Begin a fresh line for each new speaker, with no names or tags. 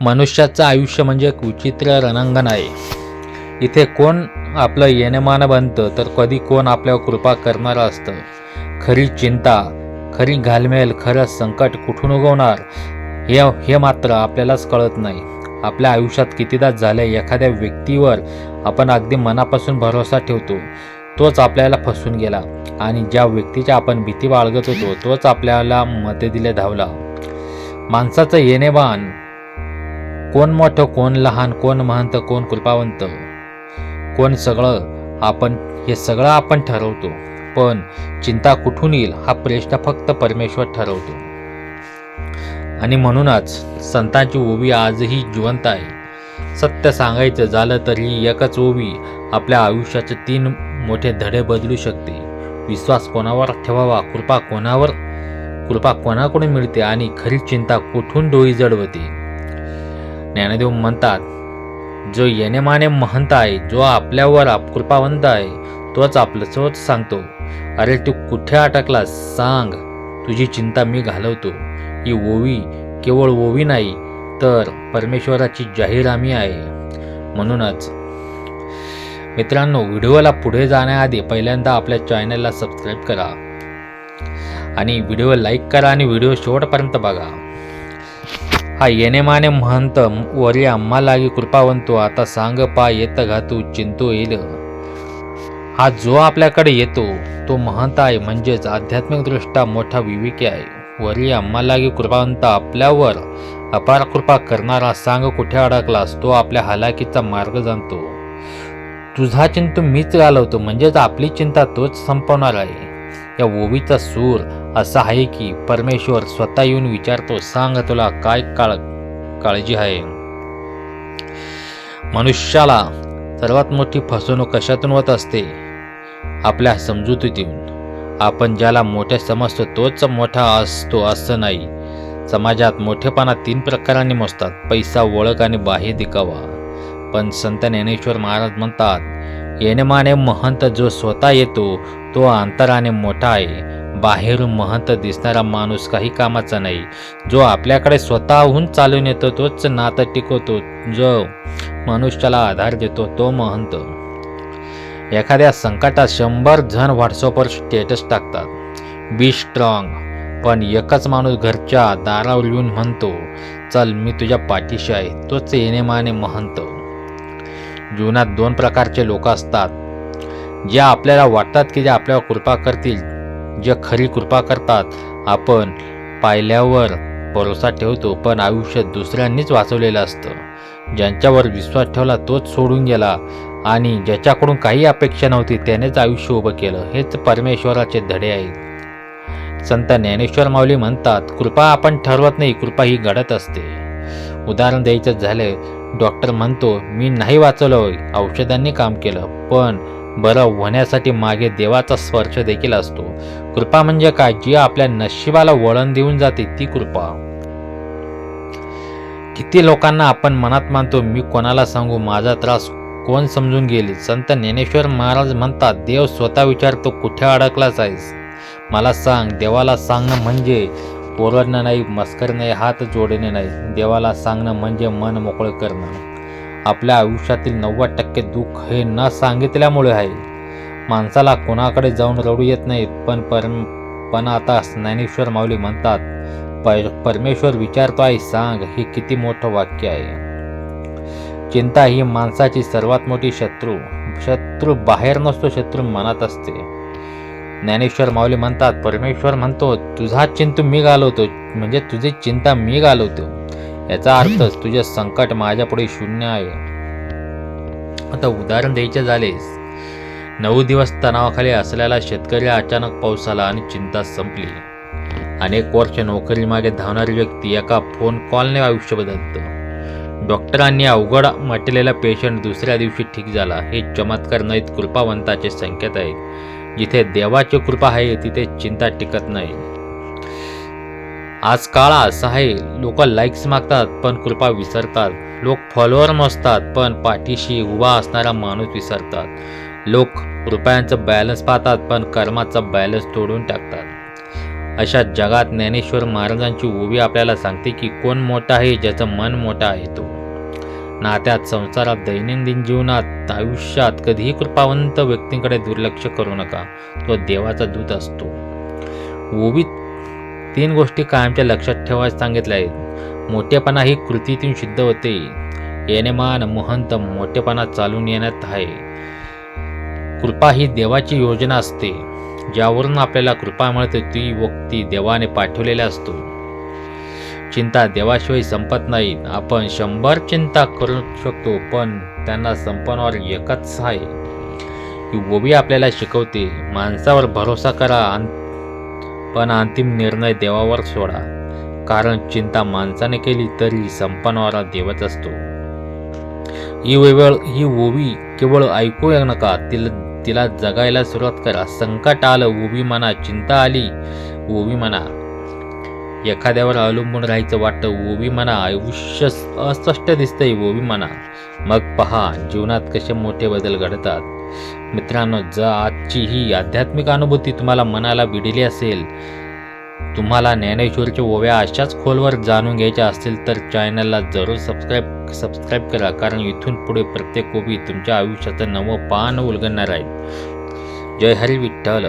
मनुष्याचं आयुष्य म्हणजे एक विचित्र रणांगण आहे. इथे कोण आपलं येणेमान बनतं तर कधी कोण आपल्यावर कृपा करणारं असतं. खरी चिंता खरी घालमेल खरं संकट कुठून उगवणार हे हे मात्र आपल्यालाच कळत नाही. आपल्या आयुष्यात कितीदा झाले एखाद्या व्यक्तीवर आपण अगदी मनापासून भरोसा ठेवतो तोच आपल्याला फसून गेला. आणि ज्या व्यक्तीच्या आपण भीती बाळगत होतो तोच आपल्याला मते दिले धावला. माणसाचं येणेबाण कोण मोठं कोण लहान कोण महंत कोण कृपावंत? कोण सगळं आपण हे सगळं आपण ठरवतो. पण चिंता कुठून येईल हा प्रश्न फक्त परमेश्वर ठरवतो. आणि म्हणूनच संतांची ओवी आजही जिवंत आहे. सत्य सांगायचं झालं तर ही एकच ओवी आपल्या आयुष्याचे तीन मोठे धडे बदलू शकते. विश्वास कोणावर ठेवावा कृपा कोणावर कृपा कोणाकडून मिळते आणि खरी चिंता कुठून डोळी जडवते? ज्ञानदेव म्हणतात जो येणेमाने महंत आहे जो आपल्यावर कृपावंत आहे तोच आपलं स्वच सांगतो. अरे तू कुठे अटकला सांग. तुझी चिंता मी घालवतो. ही ओवी केवळ ओवी नाही तर परमेश्वराची जाहीरामी आहे. म्हणूनच मित्रांनो व्हिडिओला पुढे जाण्याआधी पहिल्यांदा आपल्या चॅनलला सबस्क्राईब करा आणि व्हिडिओ लाईक करा आणि व्हिडिओ शेवटपर्यंत बघा. हा येणेमाने महंत वरी आम्हा लागी कृपावंतो हो, आता सांग पा येत घातू चिंतो येईल. हा जो आपल्याकडे येतो तो महंत आहे म्हणजेच आध्यात्मिकदृष्ट्या मोठा विवेकी आहे. वरी आम्हा लागी कृपावंत आपल्यावर अपार कृपा करणारा सांग कुठे अडकलास तो आपल्या हलाकीचा मार्ग जाणतो. तुझा चिंतू मीच घालवतो म्हणजेच आपली चिंता तोच संपवणार आहे. या ओवीचा सूर असा आहे की परमेश्वर स्वतः येऊन विचारतो सांग तुला काय काळ काळजी आहे? मनुष्याला सर्वात मोठी फसवणूक कशातून होत असते? आपल्या समजुतीतून. आपण ज्याला मोठे समजतो तोच मोठा असतो असं नाही. समाजात मोठेपणा तीन प्रकारांनी मोजतात. पैसा ओळख आणि बाह्य दिखावा. पण संत ज्ञानेश्वर महाराज म्हणतात येणेमाने महंत जो स्वतः येतो तो अंतराने मोठा आहे. बाहेरून महंत दिसणारा माणूस काही कामाचा नाही. जो आपल्याकडे स्वतःहून चालून येतो तोच नातं टिकवतो. जो मनुष्याला आधार देतो तो महंत. एखाद्या संकटात शंभर जण व्हॉट्सअपवर स्टेटस टाकतात. Be strong. पण एकच माणूस घरच्या दारावर येऊन म्हणतो चल मी तुझ्या पाठीशी आहे. तोच येणेमाने महंत. जीवनात दोन प्रकारचे लोक असतात. जे आपल्याला वाटतात की जे आपल्यावर कृपा करतील जे खरी कृपा करतात आपण पाहिल्यावर भरोसा ठेवतो पण आयुष्य दुसऱ्यांनीच वाचवलेलं असतं. ज्यांच्यावर विश्वास ठेवला तोच सोडून गेला. आणि ज्याच्याकडून काही अपेक्षा नव्हती त्यानेच आयुष्य उभं केलं. हेच परमेश्वराचे धडे आहेत. संत ज्ञानेश्वर माऊली म्हणतात कृपा आपण ठरवत नाही कृपा ही घडत असते. उदाहरण द्यायचं झालं डॉक्टर म्हणतो मी नाही वाचवलं औषधांनी काम केलं पण बरं होण्यासाठी मागे देवाचा स्पर्श देखील असतो. कृपा म्हणजे काय? जी आपल्या नशिबाला वळण देऊन जाते ती कृपा. किती लोकांना आपण मनात मानतो मी कोणाला सांगू? माझा त्रास कोण समजून गेली संत ज्ञानेश्वर महाराज म्हणतात देव स्वतः विचारतो कुठे अडकलाच आहेस? मला सांग देवाला सांगणं म्हणजे ओरडणं नाही मस्कर नाही हात जोडणे नाही. देवाला सांगणं म्हणजे मन मोकळं करणं. आपल्या आयुष्यातील नव्वद टक्के दुःख हे न सांगितल्यामुळे आहे. माणसाला कोणाकडे जाऊन रडू येत नाही पण परम पण आता ज्ञानेश्वर माऊली म्हणतात पर परमेश्वर विचारतो आहे सांग हे किती मोठं वाक्य आहे. चिंता ही माणसाची सर्वात मोठी शत्रू शत्रू बाहेर नसतो शत्रू मनात असते. ज्ञानेश्वर माऊली म्हणतात परमेश्वर म्हणतो तुझा चिंतू मी घालवतो म्हणजे तुझी चिंता मी घालवतो. याचा अर्थ तुझे संकट माझ्यापुढे शून्य आहे. आता उदाहरण द्यायचे झालेस नऊ दिवस तणावाखाली असलेला शेतकरी अचानक पाऊस आला आणि चिंता संपली. अनेक वर्ष नोकरीमागे धावणारी व्यक्ती एका फोन कॉलने आयुष्य बदलतं डॉक्टरांनी अवघड म्हटलेला पेशंट दुसऱ्या दिवशी ठीक झाला. हे चमत्कार नाहीत कृपावंताचे संकेत आहेत. जिथे देवाची कृपा आहे तिथे चिंता टिकत नाही. आज काळ असा आहे लोक लाईक्स मागतात पण कृपा विसरतात. लोक फॉलोअर मोजतात पण पाठीशी उभा असणारा माणूस विसरतात. लोक रुपयांचं बॅलन्स पाहतात पण कर्माचा बॅलन्स तोडून टाकतात. अशा जगात ज्ञानेश्वर महाराजांची उभी आपल्याला सांगते की कोण मोठा आहे ज्याचं मन मोठा आहे तो. नात्यात संसारात दैनंदिन जीवनात आयुष्यात कधीही कृपावंत व्यक्तींकडे दुर्लक्ष करू नका. तो देवाचा दूत असतो. उभीत तीन गोष्टी कायमच्या लक्षात ठेवायला सांगितल्या. आहेत मोठेपणा ही कृतीतून सिद्ध होते. येणेमान महंत मोठेपणा चालून येण्यात आहे. कृपा ही देवाची योजना असते. ज्यावरून आपल्याला कृपा मिळते ती व्यक्ती देवाने पाठवलेल्या असतो. चिंता देवाशिवाय संपत नाही. आपण शंभर चिंता करू शकतो पण त्यांना संपवणार एकच आहे. ही ओबी आपल्याला शिकवते. माणसावर भरोसा करा. आणि पण अंतिम निर्णय देवावर सोडा. कारण चिंता माणसाने केली तरी संपवणारा देवच असतो. ही वेळ ही ओवी केवळ ऐकू नका. तिला तिला जगायला सुरुवात करा. संकट आलं ओवी म्हणा. चिंता आली ओवी म्हणा. एखाद्यावर अवलंबून राहायचं वाटतं ओवी म्हणा. आयुष्य अस्पष्ट दिसतंय ओवी म्हणा. मग पहा जीवनात कसे मोठे बदल घडतात. मित्रांनो जर आजची ही आध्यात्मिक अनुभूती तुम्हाला मनाला भिडली असेल तुम्हाला ज्ञानेश्वरच्या ओव्या अशाच खोलवर जाणून घ्यायच्या असतील तर चॅनलला जरूर सबस्क्राईब सबस्क्राईब करा कारण इथून पुढे प्रत्येक ओवी तुमच्या आयुष्याचं नवं पान उलगडणार आहे. जय हरी विठ्ठल.